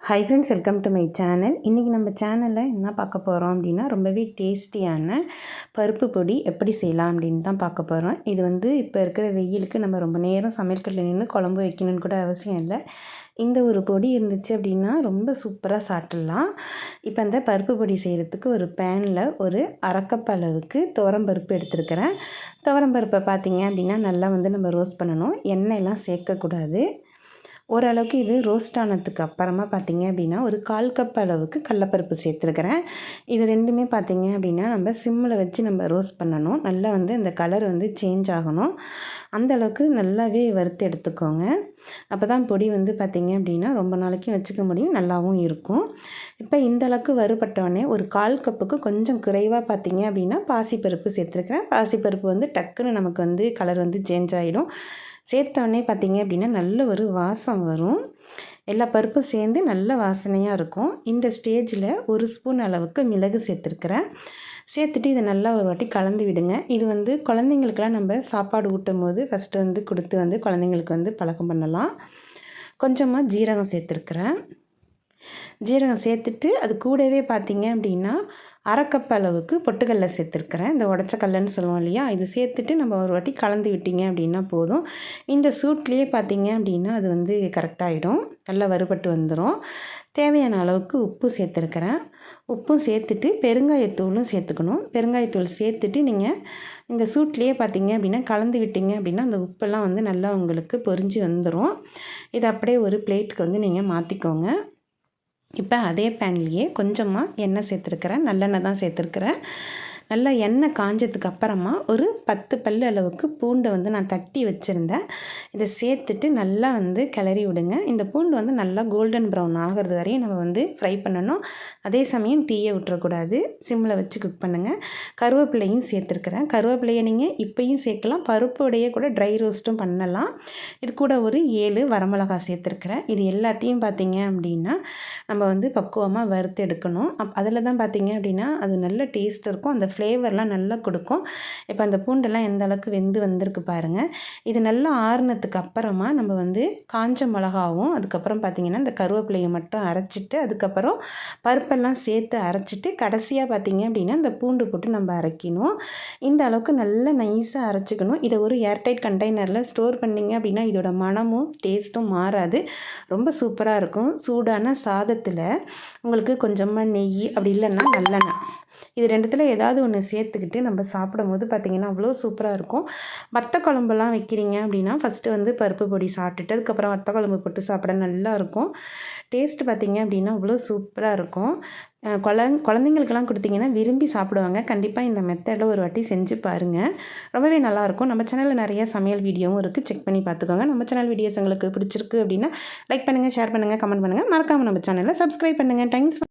Hi friends welcome to my channel இன்றைக்கி நம்ம சேனலில் என்ன பார்க்க போகிறோம் அப்படின்னா ரொம்பவே டேஸ்டியான பருப்பு பொடி எப்படி செய்யலாம் அப்படின்னு தான் பார்க்க போகிறோம் இது வந்து இப்போ இருக்கிற வெயிலுக்கு நம்ம ரொம்ப நேரம் சமையல்கட்டில் நின்று குழம்பு வைக்கணும்னு கூட அவசியம் இல்லை. இந்த ஒரு பொடி இருந்துச்சு அப்படின்னா ரொம்ப சூப்பராக சாப்பிட்லாம். இப்போ அந்த பருப்பு பொடி செய்கிறதுக்கு ஒரு பேனில் ஒரு அரைக்கப் அளவுக்கு துவரம்பருப்பு எடுத்துருக்கிறேன். துவரம்பருப்பை பார்த்திங்க அப்படின்னா நல்லா வந்து நம்ம ரோஸ்ட் பண்ணணும். எண்ணெயெல்லாம் சேர்க்கக்கூடாது ஓரளவுக்கு இது ரோஸ்ட் ஆனதுக்கு அப்புறமா பார்த்திங்க அப்படின்னா ஒரு கால் கப் அளவுக்கு கடலப்பருப்பு சேர்த்துருக்குறேன். இது ரெண்டுமே பார்த்திங்க அப்படின்னா நம்ம சிம்மில் வச்சு நம்ம ரோஸ்ட் பண்ணணும். நல்லா வந்து இந்த கலர் வந்து சேஞ்ச் ஆகணும். அந்த அளவுக்கு நல்லாவே வறுத்து எடுத்துக்கோங்க. அப்போ தான் பொடி வந்து பார்த்திங்க அப்படின்னா ரொம்ப நாளைக்கும் வச்சுக்க முடியும். நல்லாவும் இருக்கும். இப்போ இந்த அளவுக்கு வறுபட்டோடனே ஒரு கால் கப்புக்கு கொஞ்சம் குறைவாக பார்த்திங்க அப்படின்னா பாசிப்பருப்பு சேர்த்துருக்குறேன். பாசிப்பருப்பு வந்து டக்குன்னு நமக்கு வந்து கலர் வந்து சேஞ்ச் ஆகிடும் சேர்த்தோடனே பார்த்திங்க அப்படின்னா நல்ல ஒரு வாசம் வரும். எல்லா பருப்பும் சேர்ந்து நல்ல வாசனையாக இருக்கும். இந்த ஸ்டேஜில் ஒரு ஸ்பூன் அளவுக்கு மிளகு சேர்த்துருக்குறேன். சேர்த்துட்டு இதை நல்லா ஒரு வாட்டி கலந்து விடுங்க. இது வந்து குழந்தைங்களுக்கெல்லாம் நம்ம சாப்பாடு ஊட்டும் போது ஃபஸ்ட்டு வந்து கொடுத்து வந்து குழந்தைங்களுக்கு வந்து பழக்கம் பண்ணலாம். கொஞ்சமாக ஜீரகம் சேர்த்துருக்குறேன். ஜீரகம் சேர்த்துட்டு அது கூடவே பார்த்திங்க அப்படின்னா அரைக்கப் அளவுக்கு பொட்டுக்கடல சேர்த்துருக்குறேன். இந்த உடச்ச கடலன்னு சொல்லுவோம் இல்லையா? இது சேர்த்துட்டு நம்ம ஒரு வாட்டி கலந்து விட்டிங்க அப்படின்னா போதும். இந்த சூட்லேயே பார்த்திங்க அப்படின்னா அது வந்து கரெக்டாகிடும் நல்லா வறுபட்டு வந்துடும் தேவையான அளவுக்கு உப்பு சேர்த்துருக்குறேன். உப்பும் சேர்த்துட்டு பெருங்காயத்தூளும் சேர்த்துக்கணும். பெருங்காயத்தூள் சேர்த்துட்டு நீங்கள் இந்த சூட்லேயே பார்த்தீங்க அப்படின்னா கலந்து விட்டீங்க அப்படின்னா அந்த உப்பெல்லாம் வந்து நல்லா உங்களுக்கு பொறிஞ்சு வந்துடும் இதை அப்படியே ஒரு பிளேட்டுக்கு வந்து நீங்கள் மாற்றிக்கோங்க இப்போ அதே பேன்லேயே கொஞ்சமாக எண்ணெய் சேர்த்துருக்குறேன். நல்லெண்ணெய் தான் சேர்த்துருக்குறேன். நல்லா எண்ணெய் காஞ்சதுக்கு அப்புறமா ஒரு பத்து பல் அளவுக்கு பூண்டை வந்து நான் தட்டி வச்சுருந்தேன். இதை சேர்த்துட்டு நல்லா வந்து கிளறி விடுங்க. இந்த பூண்டு வந்து நல்லா கோல்டன் ப்ரௌன் ஆகிறது வரையும் நம்ம வந்து ஃப்ரை பண்ணணும். அதே சமயம் தீயை விட்டுறக்கூடாது. சிம்மில் வச்சு குக் பண்ணுங்கள் கருவேப்பிலையும் சேர்த்துருக்குறேன். கருவேப்பிலையை நீங்கள் இப்போயும் சேர்க்கலாம். பருப்புடைய கூட ட்ரை ரோஸ்ட்டும் பண்ணலாம். இது கூட ஒரு ஏழு வரமிளகா சேர்த்துருக்குறேன். இது எல்லாத்தையும் பார்த்தீங்க அப்படின்னா நம்ம வந்து பக்குவமாக வறுத்து எடுக்கணும். அப் அதில் தான் பார்த்தீங்க அப்படின்னா அது நல்ல டேஸ்ட் இருக்கும். அந்த ஃப்ளேவர்லாம் நல்லா கொடுக்கும். இப்போ அந்த பூண்டெல்லாம் எந்த அளவுக்கு வெந்து வந்திருக்கு பாருங்கள் இது நல்லா ஆறுனதுக்கு அப்புறமா நம்ம வந்து காஞ்ச மிளகாவும் அதுக்கப்புறம் பார்த்திங்கன்னா இந்த கருவேப்பிலையை மட்டும் அரைச்சிட்டு அதுக்கப்புறம் பருப்பெல்லாம் சேர்த்து அரைச்சிட்டு கடைசியாக பார்த்திங்க அப்படின்னா இந்த பூண்டு போட்டு நம்ம அரைக்கணும். இந்த அளவுக்கு நல்லா நைஸாக அரைச்சிக்கணும். இதை ஒரு ஏர்டைட் கண்டெய்னரில் ஸ்டோர் பண்ணிங்க அப்படின்னா இதோட மனமும் டேஸ்ட்டும் மாறாது. ரொம்ப சூப்பராக இருக்கும். சூடான பதத்தில் உங்களுக்கு கொஞ்சமாக நெய் அப்படி இல்லைன்னா நல்லெண்ணெய். இது ரெண்டுத்தில் ஏதாவது ஒன்று சேர்த்துக்கிட்டு நம்ம சாப்பிடும் போது பார்த்திங்கன்னா அவ்வளோ சூப்பராக இருக்கும். வத்த குழம்புலாம் வைக்கிறீங்க அப்படின்னா ஃபஸ்ட்டு வந்து பருப்பு பொடி சாப்பிட்டுட்டு அதுக்கப்புறம் வத்த குழம்பு போட்டு சாப்பிட நல்லாயிருக்கும் டேஸ்ட்டு டேஸ்ட் பார்த்திங்க அப்படின்னா அவ்வளோ சூப்பராக இருக்கும். குழந் குழந்தைங்களுக்கெல்லாம் கொடுத்தீங்கன்னா விரும்பி சாப்பிடுவாங்க. கண்டிப்பாக இந்த மெத்தடில் ஒரு வாட்டி செஞ்சு பாருங்கள் ரொம்பவே நல்லாயிருக்கும். நம்ம சேனலில் நிறைய சமையல் வீடியோவும் இருக்குது செக் பண்ணி பார்த்துக்கோங்க. நம்ம சேனல் வீடியோஸ் உங்களுக்கு பிடிச்சிருக்கு அப்படின்னா லைக் பண்ணுங்கள் ஷேர் பண்ணுங்கள் கமெண்ட் பண்ணுங்கள் மறக்காமல் நம்ம சேனலில் சப்ஸ்கிரைப் பண்ணுங்கள் தேங்க்ஸ்